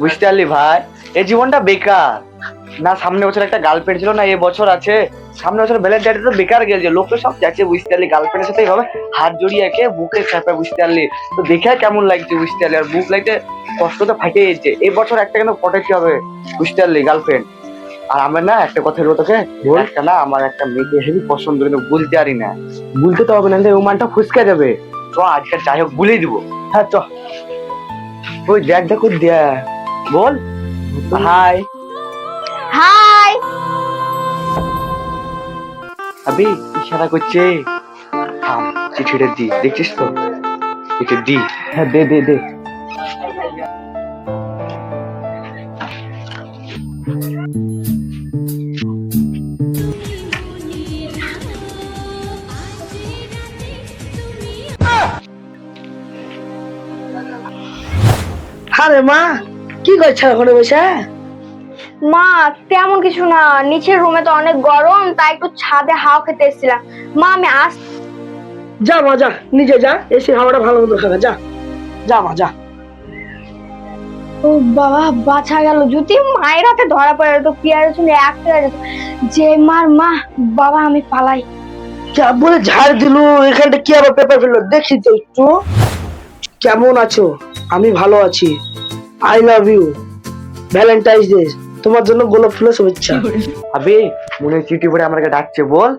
বুঝতে পারলি ভাই? এই জীবনটা বেকার। না সামনে বছর একটা গার্লফ্রেন্ড ছিল না এ বছর আছে। সামনে বছর বেলের ডেটে তো বেকার গেছে লোক তো সব যাচ্ছে বুঝতে পারলি। গার্লফ্রেন্ডের সাথে এইভাবে হাত জড়িয়ে একে বুকে চাপে বুঝতে পারলি। তো দেখে কেমন লাগছে বুঝতে পারলি। আর বুক লাগতে কষ্ট তো ফাটে যাচ্ছে এই বছর একটা কেন পটাইতে হবে বুঝতে পারলি গার্লফ্রেন্ড আর আমার না একটা কথা বলব তোকে। একটা না আমার একটা মেয়েকে হেভি পছন্দ কিন্তু বলতে পারি না। বলতে তো হবে না ও মানটা ফুসকে যাবে চ আজকে যাই হোক বলেই দিবো। হ্যাঁ চ ওই দেখ দেখো দেখ। বল। হাই। হাই। আবি ইশারা করছে? থাম চিঠিটা দি দেখছিস তো? এটা দি। হ্যাঁ দে দে দে। আরে মা কি করছ ওখানে বসে? মা তেমন কিছু না। নিচের রুমে তো অনেক গরম তাই একটু ছাদে হাওয়া খেতে এসেছিলাম। মা আমি আস যা মা যা নিজে যা এসে হাওয়াটা ভালো মতো খাবে যা। যা মা যা। ও বাবা বাঁচা গেল। যদি মায়ের হাতে ধরা পড়ে কি আর শুনে একটা যেত। যে মার মা বাবা আমি পালাই। যা বলে ঝাড় দিল এখানটা কি আবার পেপার ফেলল? দেখি তো একটু। কেমন আছো? আমি ভালো আছি। I love you Valentine's day তোমার জন্য গোলাপ ফুলের শুভেচ্ছা। আবে মনে হয় চিঠি পড়ে আমাকে ডাকছে বল।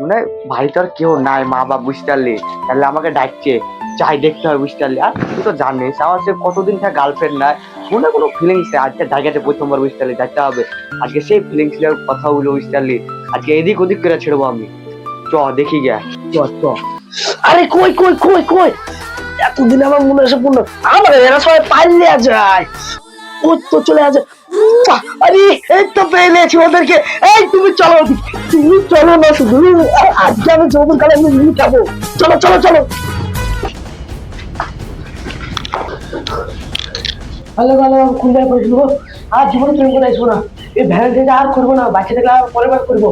মনে হয় ভাই তো আর কেউ নাই মা বাবা বুঝতে পারলি। তাহলে আমাকে ডাকছে। চাই দেখতে হবে বুঝতে পারলি। আর তুই তো জানিস আমার সে কতদিন থেকে গার্লফ্রেন্ড নাই। মনে কোনো ফিলিংস নেই আজকে জায়গাতে প্রথমবার বুঝতে পারলি যেতে হবে। আজকে সেই ফিলিংস কথা বলে বুঝতে পারলি। আজকে এদিক ওদিক করে ছেড়বো আমি। চ দেখি গিয়া। চ, চ। আরে কই কই কই কই? এতদিন আমার মনে আসে পূর্ণ, আমার এরা সবাই পাল্লে যায়। তো চলে উম্মা! আরে, এই তো ওদেরকে। এই, তুমি চলো তুমি চলো না শুধু। আজকে আমি কালে আমি নিয়ে চলো চলো চলো। ভালো ভালো কোন জায়গায় পড়েছিল আর জীবনে প্রেম করে আসব না এই ভ্যালেন্টাইন আর করব না বাচ্চা থাকলে আর পরের বার করব।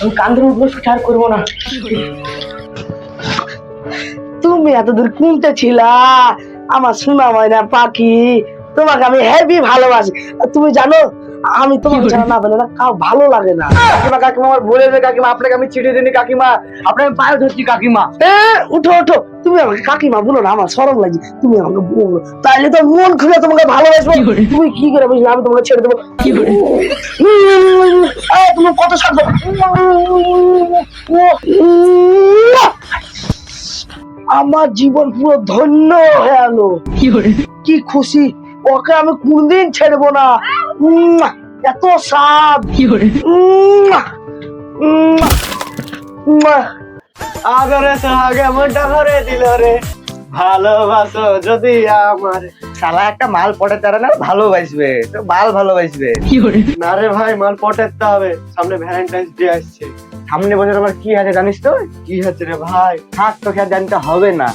আমি কান্দের উঠবো সুখে আর করব না। তুমি এতদূর কোনটা ছিলা? আমার সোনা ময়না পাখি তোমাকে আমি হেভি ভালোবাসি। তুমি জানো আমি তোমাকে জানা না বলে না কাউ ভালো লাগে না। কাকিমা কাকিমা আমার বলে দে কাকিমা আপনাকে আমি চিঠি দিনি কাকিমা। আপনাকে পায়ে ধরছি কাকিমা। এ, উঠো উঠো। তুমি আমাকে কাকিমা বলো না আমার সরম লাগছে। তুমি আমাকে বলো তাইলে তো মন খুলে তোমাকে ভালোবাসবো। তুমি কি করে বুঝলে? আমি তোমাকে ছেড়ে দেবো। এই, তুমি কত শব্দ আমার জীবন পুরো ধন্য হয়ে গেলো কি খুশি? ওকে আমি কোনদিন ছেড়বো না। এত উম, উম, উম। আদরে সোহাগে মনটা ভরে দিল রে। ভালোবাসো যদি আমার। শালা একটা মাল পটে তারা না ভালোবাসবে তো মাল ভালোবাসবে না রে ভাই মাল পটাতে হবে। সামনে ভ্যালেন্টাইন্স ডে আসছে। সামনে বছর আমার কি আছে জানিস তো কি হচ্ছে রে ভাই? থাক তোকে আর জানতে হবে না।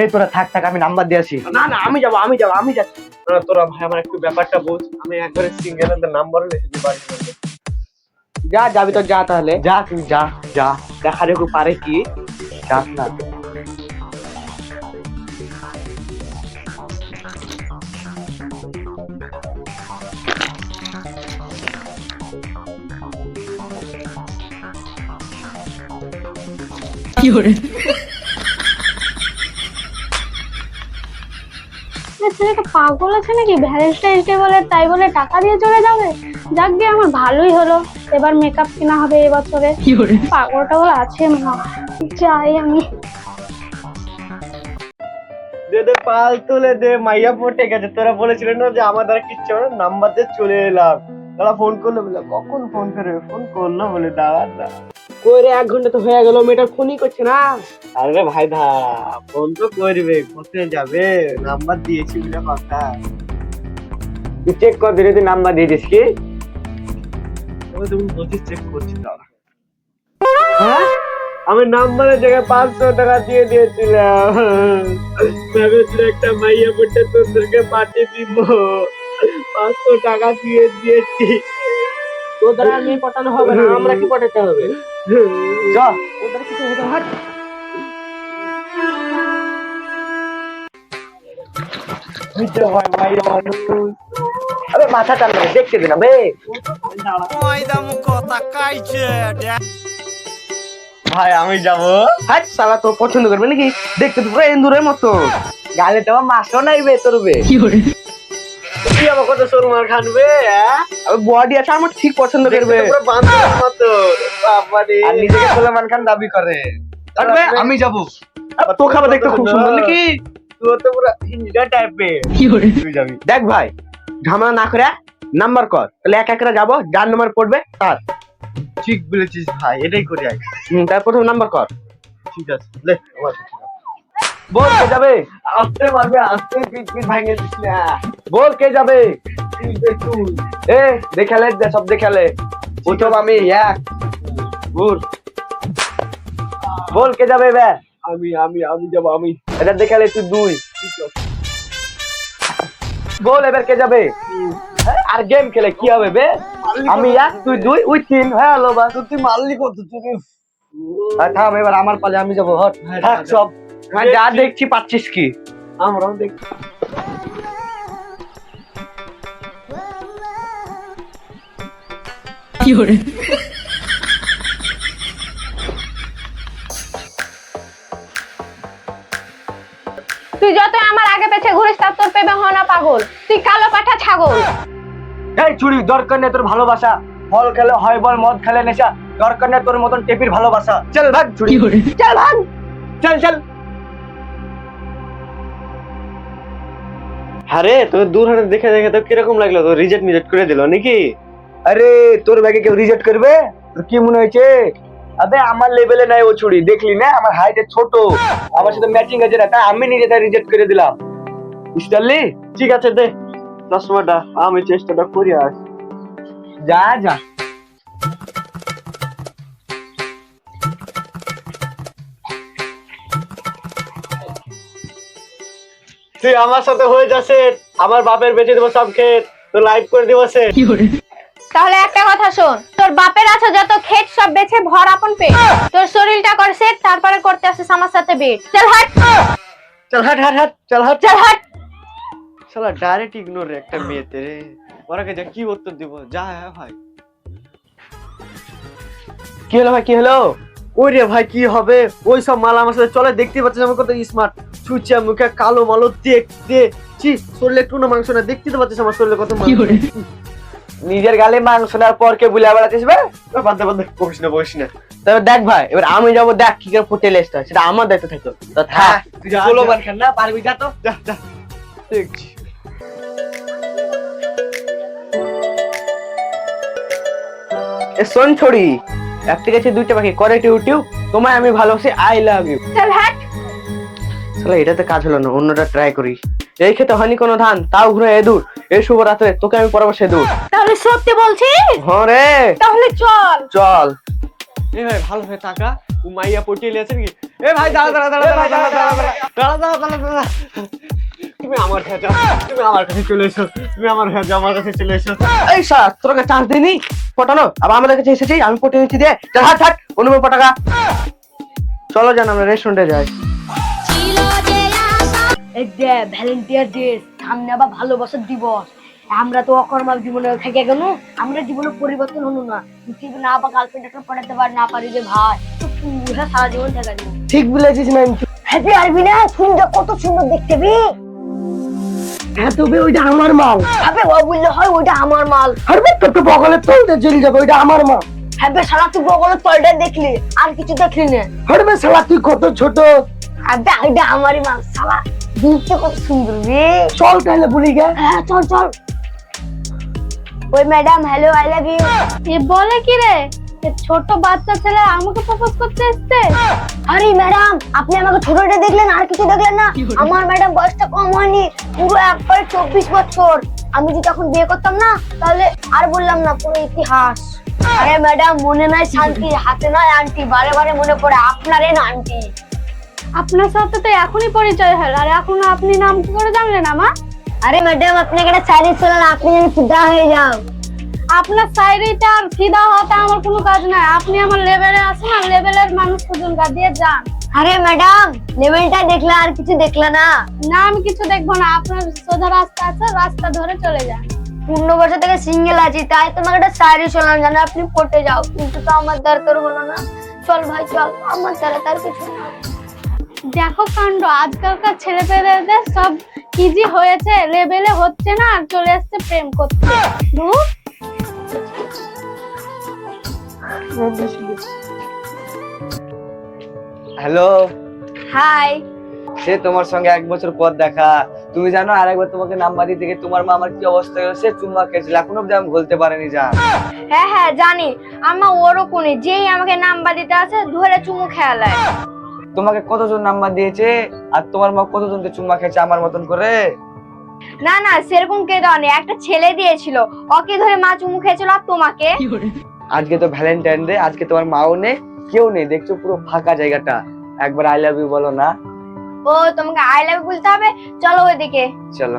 এই তোরা থাক থাক আমি নাম্বার দিয়ে আসি। না না আমি যাব আমি যাব আমি যাচ্ছি। তোরা তোরা ভাই আমার একটু ব্যাপারটা বুঝ। আমি একবারে সিঙ্গেল নাম্বার লিখে বাড়ির যা যাবি তো যা তাহলে। যা তুই যা যা। দেখা দেখো পারে কি। যাস না। ছেলেটা পাগল আছে নাকি? ভ্যালেন্টাইন্স ডে বলে তাই বলে টাকা দিয়ে চলে যাবে? যাক গিয়ে আমার ভালোই হলো। এবার মেকআপ কেনা হবে এবছরে। পাগলটা বলে আছে মা যাই আমি। দে দে পাল তুলে দে মাইয়া পটে গেছে। তোরা বলেছিলেন না যে আমার দ্বারা কিচ্ছু হবে না? নাম্বার দিয়ে চলে এলাম। তারা ফোন করল বলে কখন ফোন করবে? ফোন করল বলে দাঁড়া না কই রে এক ঘণ্টা তো হয়ে গেল মেয়েটা ফোনই করছে না। আরে ভাই দা ফোন তো করবে কোথায় যাবে? নাম্বার দিয়েছি বলে কথা। তুই চেক কর ধীরে তুই নাম্বার দিয়ে দিস কি? আমি তুমি বলছিস চেক করছি দাঁড়া। হ্যাঁ? আমি নাম্বারের জায়গায় পাঁচশো টাকা দিয়ে দিয়েছিলাম। ভেবেছিল একটা মাইয়া পড়তে তোদেরকে পাঠিয়ে দিব। পাঁচশো টাকা দিয়ে দিয়েছি। দ্বারা মেয়ে পটানো হবে না আমরা কি পটাতে হবে? কিছু হতে হাট মাথা টান দেখতে দিন বে। ভাই আমি যাব। হাট সালা তো পছন্দ করবে নাকি? দেখতে তো পুরো এন্দুরের মতো। গালে তো আমার মাছও নাই বে তোর বে। তুই আমার কত সরমার খানবে হ্যাঁ? বডি আছে আমার ঠিক পছন্দ করবে। পুরো বান্দরের মতো বাবারে আর নিজেকে সোলেমান খান দাবি করে। আমি যাব। তো খাবার দেখতে খুব সুন্দর নাকি? তুই তো পুরো হিন্দিটা টাইপের তুই যাবি। দেখ ভাই ঝামেলা না করে নাম্বার কর। তাহলে এক একরা যাব যার নাম্বার পড়বে তার। ঠিক বলেছিস ভাই এটাই করি তার প্রথম নাম্বার কর। ঠিক আছে লে আমার। বল কে যাবে? আস্তে মারবে আস্তে পিট পিট ভাঙে দিস না। বল কে যাবে? এ দেখালে দে সব দেখালে। প্রথম আমি এক। গুড বল কে যাবে এবার? আমি আমি আমি যাব আমি। এটা দেখালে তুই দুই। বল এবার কে যাবে? হ্যাঁ, আর গেম খেলে কি হবে বে? আমি এক তুই দুই উই তিন। হ্যাঁ হলো বাস। তুই মারলি কত তুই থাম এবার আমার পালে আমি যাব হট। হ্যাঁ, থাক যা, যা। সব। হ্যাঁ, যা দেখছি পাচ্ছিস কি? আমরাও দেখ তুই যত আমার আগে পেছে ঘুরিস তার তোর পেবে হয় না পাগল। তুই কালো পাঠা ছাগল। এই চুরি দরকার নেই তোর ভালোবাসা। ফল খেলে হয় বল মদ খেলে নেশা। দরকার নেই তোর মতন টেপির ভালোবাসা। চল ভাগ চুরি। চল ভাগ। চল চল। আরে তোর দূর হাটে দেখে দেখে তো কীরকম লাগল? তো রিজেক্ট মিজেক্ট করে দিল নাকি? আরে তোর ব্যাগে কেউ রিজেক্ট করবে? তোর কি মনে হয়েছে? আবে আমার লেভেলে নাই ও ছুরি দেখলি না? আমার হাইটে ছোট। আমার সাথে ম্যাচিং আছে না তাই আমি নিজে তাই রিজেক্ট করে দিলাম। বুঝতে পারলি? ঠিক আছে দে। চশমাটা আমি চেষ্টাটা করি আস যা যা। তুই আমার সাথে হয়ে যাচ্ছে আমার বাপের বেঁচে দেবো সব ক্ষেত তো লাইভ করে দিব সে। তাহলে একটা কথা শোন তোর বাপের আছে যত ক্ষেত সব বেছে ভর আপন পেট। তোর শরীরটা কর সেট তারপরে করতে আসিস আমার সাথে বেট চল হাট। চল হাট হাট হাট চল হাট। চল হাট। শালা ডাইরেক্ট ইগনোর রে একটা মেয়েতে রে। ওরাকে যা কি উত্তর দিব? যা হ্যাঁ ভাই। কি হলো ভাই কি হলো? ওই রে ভাই কি হবে? ওই সব মাল আমার সাথে চলে দেখতে পাচ্ছিস আমার কত স্মার্ট ছুচা মুখে কালো মালো দেখতে চি শরীরে একটু না মাংস না দেখতে তো পাচ্ছিস আমার শরীরে কত মাংস। নিজের গালে মাংস নেওয়ার পর কে বুলে বেড়াচ্ছিস বে? বাদে বাদে বকিস না বকিস না। তবে দেখ ভাই এবার আমি যাব দেখ কি করে ফুটে লেসটা সেটা আমার দায়িত্ব থাকতো তো থাক তুই যা, ষোলো যা। বার খান না পারবি যা তো। যা যা। দেখছি। এ শোন ছড়ি একটা গেছে দুইটা পাখি। করে টিউ টিউ তোমায় আমি ভালোবাসি আই লাভ ইউ। চল হাট। শালা এটাতে কাজ হলো না অন্যটা ট্রাই করি এই খেতে হয়নি কোনো ধান তাও ঘুরে এদুর এই শুভ রাত্রে তোকে আমি পরামর্শ দূর তাহলে সত্যি বলছি হ্যাঁ রে তাহলে চল চল এ ভাই ভালো হয়ে টাকা ও মাইয়া পটিয়ে লিয়েছে নাকি এ ভাই দাঁড়া দাঁড়া দাঁড়া দাঁড়া দাঁড়া দাঁড়া দাঁড়া দাঁড়া দাঁড়া দাঁড়া তুমি আমার কাছে যাও তুমি আমার কাছে চলে এসো তুমি আমার কাছে যাও, আমার কাছে চলে এসো এই সার তোকে চান্স দিইনি পটানো আবার আমাদের কাছে এসেছি আমি পটে নিচ্ছি দে চল হাট হাট অনুভব পটাকা চলো জান আমরা রেস্টুরেন্টে যাই এই যে ভ্যালেন্টিয়ার ডে সামনে আবার ভালোবাসার দিবস। আমরা তো অকর্মার জীবনে থেকে গেল আমরা জীবনে পরিবর্তন হলো না। না বা গার্লফ্রেন্ড একটা পড়াতে পার না পারি রে ভাই তো পুরা সারা জীবন থেকে ঠিক বলেছিস ম্যাম। হ্যাপি আরবি না সুন্দর কত সুন্দর দেখতে বি। হ্যাঁ তবে ওইটা আমার মাল। হ্যাপি ও বললে হয় ওইটা আমার মাল। আরে তোর তো বগলে তলতে যাবে ওইটা আমার মাল। হ্যাপি সারা তুই বগলের তলটা দেখলি আর কিছু দেখলি না। হরবে শালা তুই কত ছোট। হ্যাপি ওইটা আমারই মাল সালা দেখতে কত সুন্দর রে। চল তাহলে বলি গে হ্যাঁ চল চল। ওই madam hello I love you এ বলে কি রে? ছোট বাচ্চা ছেলে আমাকে প্রপোজ করতে এসছে। আরে ম্যাডাম আপনি আমাকে ছোটটা দেখলেন আর কিছু দেখলেন না? আমার ম্যাডাম বয়সটা কম হয়নি পুরো একবারে চব্বিশ বছর। আমি যদি তখন বিয়ে করতাম না তাহলে আর বললাম না পুরো ইতিহাস। আরে ম্যাডাম মনে নাই শান্তি হাতে নয় আন্টি বারে বারে মনে পড়ে আপনারে না আন্টি আপনার সাথে তো এখনই পরিচয় হলো আর এখন আপনি নাম কি করে জানলেন আমার আরে ম্যাডাম আপনাকে একটা চাইনিজ ছিলেন আপনি যেন ফিদা হয়ে যাও আপনার সাইডেটা আর ফিদা হওয়াটা আমার কোনো কাজ নাই। আপনি আমার লেভেলে আসুন আর লেভেলের মানুষ খুঁজুন গা দিয়ে যান। আরে ম্যাডাম লেভেলটা দেখলে আর কিছু দেখলে না। না আমি কিছু দেখব না। আপনার সোজা রাস্তা আছে রাস্তা ধরে চলে যান। পনেরো বছর থেকে সিঙ্গেল আছি তাই তোমাকে একটা শাড়ি শোনাম জানো আপনি পড়তে যাও। কিন্তু তো আমার দরকার হলো না। চল ভাই চল আমার দ্বারা তার কিছু না। দেখো কাণ্ড আজকালকার ছেলে পেলেদের সব ইজি হয়েছে লেভেলে হচ্ছে না আর চলে আসছে প্রেম করতে। হ্যালো। হাই। সে তোমার সঙ্গে এক বছর পর দেখা। তুমি জানো আর একবার তোমাকে নাম্বার দিতে গিয়ে তোমার মা আমার কি অবস্থা সে চুম্মা খেয়েছিল এখন অব্দি আমি বলতে পারিনি যা। হ্যাঁ হ্যাঁ জানি। আমার ওরকমই যেই আমাকে নাম্বার দিতে আছে ধরে চুমু খেয়ালায়। তোমাকে কতজন নাম্বার দিয়েছে আর তোমার মা কতজনকে চুম্মা খেয়েছে আমার মতন করে? না না সেরকম কে দেওয়ানি একটা ছেলে দিয়েছিল। ওকে ধরে মা চুমু খেয়েছিল আর তোমাকে। আজকে তো ভ্যালেন্টাইন ডে আজকে তোমার মাও নেই কেউ নেই। দেখছ পুরো ফাঁকা জায়গাটা। একবার আই লাভ ইউ বলো না। ও তোমাকে আই লাভ ইউ বলতে হবে? চলো ওইদিকে। চলো।